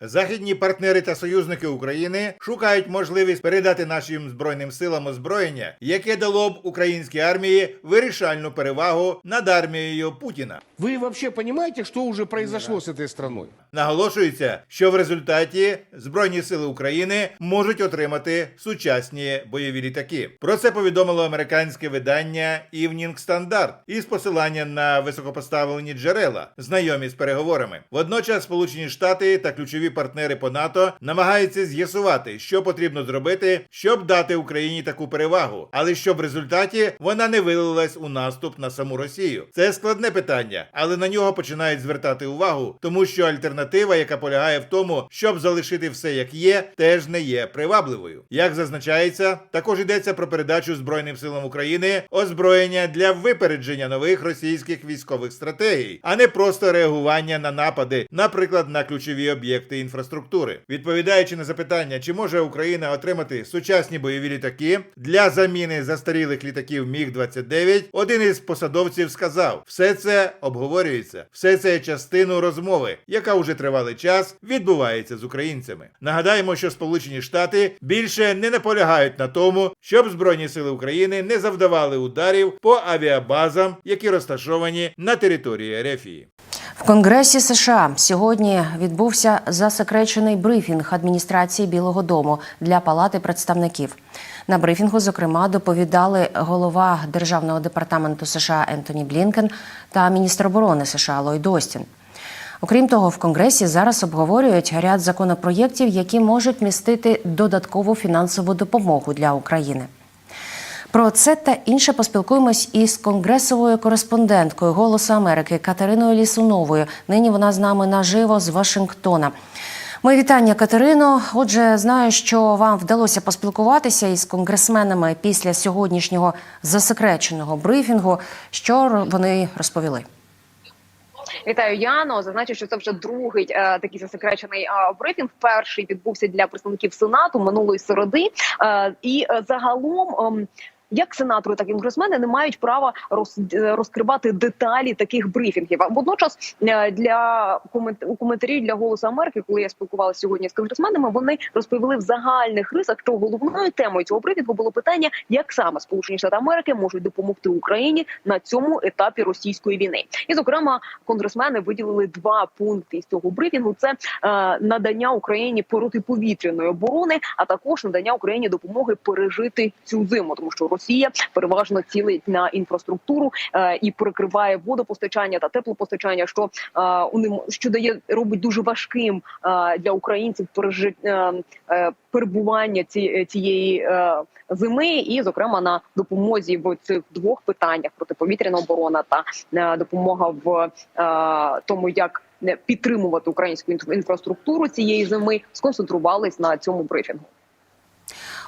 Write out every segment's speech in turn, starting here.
Західні партнери та союзники України шукають можливість передати нашим збройним силам озброєння, яке дало б українській армії вирішальну перевагу над армією Путіна. Вы вообще понимаете, что уже произошло с этой страной? Наголошується, що в результаті Збройні сили України можуть отримати сучасні бойові літаки. Про це повідомило американське видання Evening Standard із посиланням на високопоставлені джерела, знайомі з переговорами. Водночас Сполучені Штати та ключові партнери по НАТО намагаються з'ясувати, що потрібно зробити, щоб дати Україні таку перевагу, але щоб в результаті вона не вилилась у наступ на саму Росію. Це складне питання, але на нього починають звертати увагу, тому що альтернатива, яка полягає в тому, щоб залишити все як є, теж не є привабливою. Як зазначається, також йдеться про передачу Збройним силам України озброєння для випередження нових російських військових стратегій, а не просто реагування на напади, наприклад, на ключові об'єкти інфраструктури. Відповідаючи на запитання, чи може Україна отримати сучасні бойові літаки для заміни застарілих літаків Міг 29 один із посадовців сказав: все це обговорюється, все це є частиною розмови, яка уже тривалий час відбувається з українцями. Нагадаємо, що Сполучені Штати більше не наполягають на тому, щоб Збройні сили України не завдавали ударів по авіабазам, які розташовані на території Ерефії. В Конгресі США сьогодні відбувся засекречений брифінг адміністрації Білого Дому для Палати представників. На брифінгу, зокрема, доповідали голова Державного департаменту США Ентоні Блінкен та міністр оборони США Ллойд Остін. Окрім того, в Конгресі зараз обговорюють ряд законопроєктів, які можуть містити додаткову фінансову допомогу для України. Про це та інше поспілкуємось із конгресовою кореспонденткою Голосу Америки Катериною Лісуновою. Нині вона з нами наживо з Вашингтона. Моє вітання, Катерино. Отже, знаю, що вам вдалося поспілкуватися із конгресменами після сьогоднішнього засекреченого брифінгу. Що вони розповіли? Вітаю, Яно. Зазначу, що це вже другий е, такий засекречений е, брифінг. Перший відбувся для представників сенату минулої середи. Е, і е, загалом. ем, як сенатори, так і конгресмени не мають права е, розкривати деталі таких брифінгів. А водночас е, для комент, у коментарі для голосу Америки, коли я спілкувалася сьогодні з конгресменами, вони розповіли в загальних рисах, що головною темою цього брифінгу було питання, як саме Сполучені Штати Америки можуть допомогти Україні на цьому етапі російської війни. І зокрема, конгресмени виділили два пункти з цього брифінгу: це е, надання Україні протиповітряної оборони, а також надання Україні допомоги пережити цю зиму, тому що Росія переважно цілить на інфраструктуру е, і перекриває водопостачання та теплопостачання, що е, уним- що дає робить дуже важким е, для українців пережи, перебування ці, цієї зими, і зокрема на допомозі в цих двох питаннях протиповітряна оборона та допомога в тому, як підтримувати українську інф- інфраструктуру цієї зими, сконцентрувались на цьому брифінгу.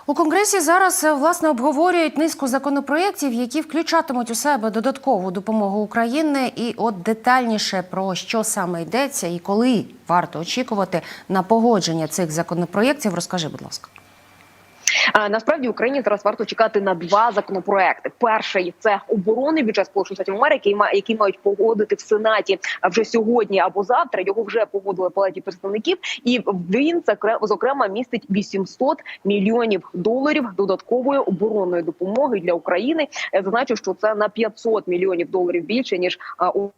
У конгресі зараз е, власне обговорюють низку законопроєктів, які включатимуть у себе додаткову допомогу України. І от детальніше про що саме йдеться і коли варто очікувати на погодження цих законопроєктів, розкажи, будь ласка. Е, Насправді Україні зараз варто чекати на два законопроекти. Перший це оборонний бюджет Сполучених Штатів Америки, який мають погодити в Сенаті вже сьогодні або завтра. Його вже погодили палаті представників, і він закре- зокрема містить 800 мільйонів доларів додаткової оборонної допомоги для України. Я Зазначу, що це на 500 мільйонів доларів більше ніж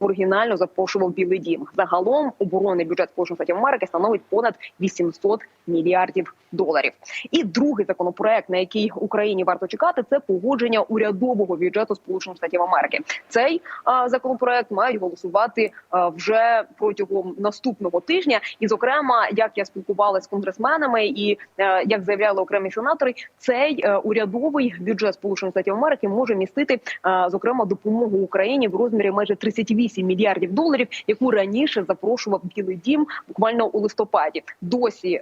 оригінально запрошував Білий Дім. Загалом оборонний бюджет Сполучених Штатів Америки становить понад 800 мільярдів доларів. І другий законопроект, на який Україні варто чекати, це погодження урядового бюджету Сполучених Штатів Америки. Цей а, законопроект мають голосувати а, вже протягом наступного тижня. І, зокрема, як я спілкувалася з конгресменами, і е, як заявляли окремі сенатори, цей е, урядовий бюджет Сполучених Штатів Америки може містити е, зокрема допомогу Україні в розмірі майже 38 мільярдів доларів, яку раніше запрошував Білий Дім буквально у листопаді. Досі е,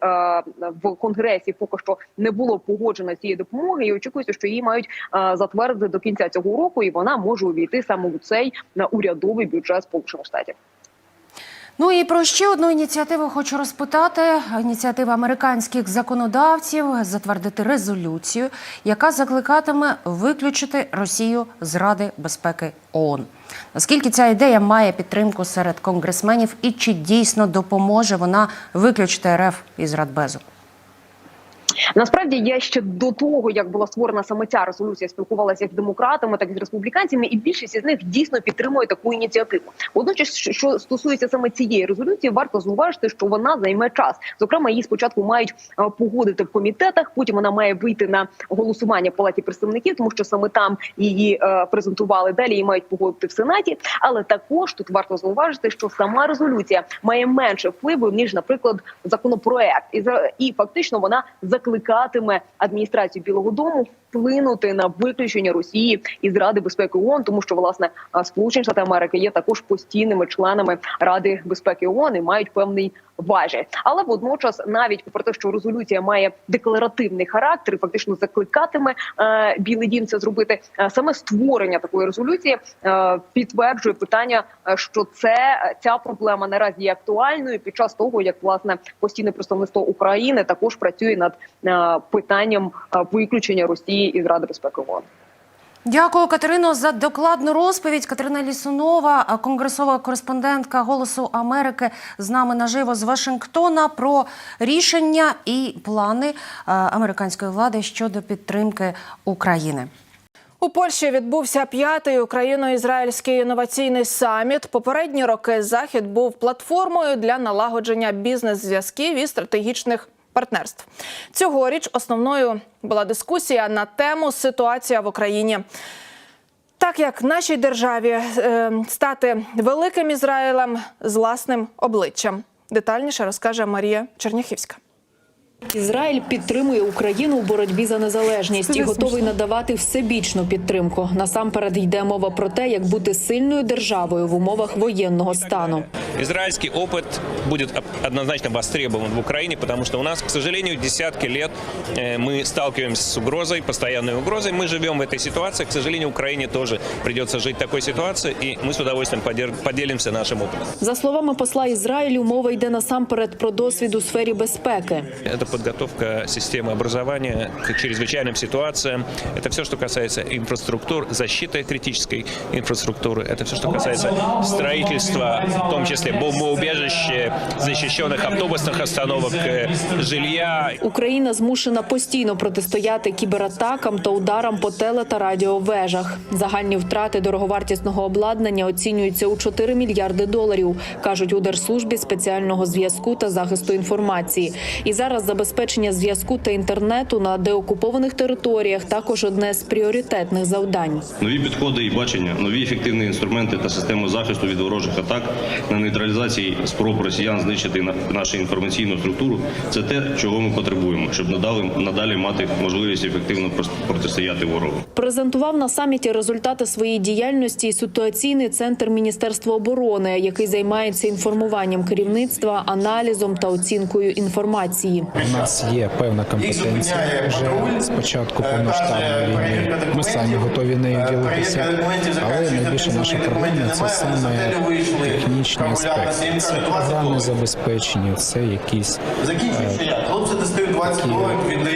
в конгресі поки що не було погоджено цієї допомоги, і очікується, що її мають затвердити до кінця цього року, і вона може увійти саме у цей урядовий бюджет Сполучених Штатів. Ну і про ще одну ініціативу хочу розпитати. Ініціатива американських законодавців затвердити резолюцію, яка закликатиме виключити Росію з Ради безпеки ООН. Наскільки ця ідея має підтримку серед конгресменів і чи дійсно допоможе вона виключити РФ із Радбезу? Насправді я ще до того, як була створена саме ця резолюція, спілкувалася як з демократами, так і з республіканцями, і більшість із них дійсно підтримує таку ініціативу. Водночас, що- стосується саме цієї резолюції, варто зауважити, що вона займе час. Зокрема, її спочатку мають е, погодити в комітетах, потім вона має вийти на голосування в палаті представників, тому що саме там її е, презентували. Далі її мають погодити в сенаті. Але також тут варто зауважити, що сама резолюція має менше впливу ніж, наприклад, законопроект, і і фактично вона закликатиме адміністрацію Білого Дому вплинути на виключення Росії із Ради безпеки ООН, тому що власне Сполучені Штати Америки є також постійними членами Ради безпеки ООН і мають певний важіль. Але водночас, навіть попри те, що резолюція має декларативний характер, і фактично закликатиме е, Білий Дім це зробити. е, саме створення такої резолюції е, підтверджує питання, е, що це ця проблема наразі є актуальною під час того, як власне постійне представництво України також працює над е, питанням е, виключення Росії із Ради безпеки ООН. Дякую, Катерино, за докладну розповідь. Катерина Лісунова, конгресова кореспондентка Голосу Америки, з нами наживо з Вашингтона про рішення і плани американської влади щодо підтримки України. У Польщі відбувся п'ятий україно-ізраїльський інноваційний саміт. Попередні роки захід був платформою для налагодження бізнес-зв'язків і стратегічних партнерств. Цьогоріч основною була дискусія на тему ситуація в Україні. Так як нашій державі е, стати великим Ізраїлем з власним обличчям. Детальніше розкаже Марія Черняхівська. Ізраїль підтримує Україну у боротьбі за незалежність і готовий надавати всебічну підтримку. Насамперед йде мова про те, як бути сильною державою в умовах воєнного стану. Израильский опыт будет об- однозначно востребован в Украине, потому что у нас, к сожалению, десятки лет э, мы сталкиваемся с угрозой, постоянной угрозой. Мы живем в этой ситуации. К сожалению, Украине тоже придется жить в такой ситуации, и мы с удовольствием подер- поделимся нашим опытом. За словами посла Ізраїлю, мова йде насамперед про досвід у сфері безпеки. Это подготовка системы образования к чрезвычайным ситуациям. Это все, что касается инфраструктур, защиты критической инфраструктуры. Это все, что касается строительства, в том числе бомбоубежищ, защищенных автобусных остановок, э, жилья. Україна змушена постійно протистояти кібератакам та ударам по теле та радіовежах. Загальні втрати дороговартісного обладнання оцінюються у 4 мільярди доларів, кажуть у Держслужбі спеціального зв'язку та захисту інформації. І зараз забезпечення зв'язку та інтернету на деокупованих територіях також одне з пріоритетних завдань. Нові підходи і бачення, нові ефективні інструменти та системи захисту від ворожих атак на нейтралізації спроб росіян знищити на- нашу інформаційну структуру це те, чого ми потребуємо, щоб надалі, надалі мати можливість ефективно протистояти ворогу. Презентував на саміті результати своєї діяльності і ситуаційний центр Міністерства оборони, який займається інформуванням керівництва, аналізом та оцінкою інформації. У нас є певна компетенція вже з початку повноштабної війни. Ми самі готові нею ділитися, але найбільше наша проблема це саме технічні аспекти. Це програмне забезпечення, це якісь е, такі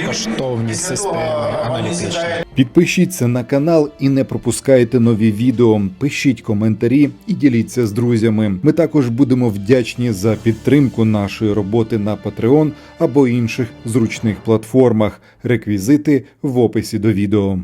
коштовні системи аналітичні. Підпишіться на канал і не пропускайте нові відео. Пишіть коментарі і діліться з друзями. Ми також будемо вдячні за підтримку нашої роботи на Patreon або інших зручних платформах. Реквізити в описі до відео.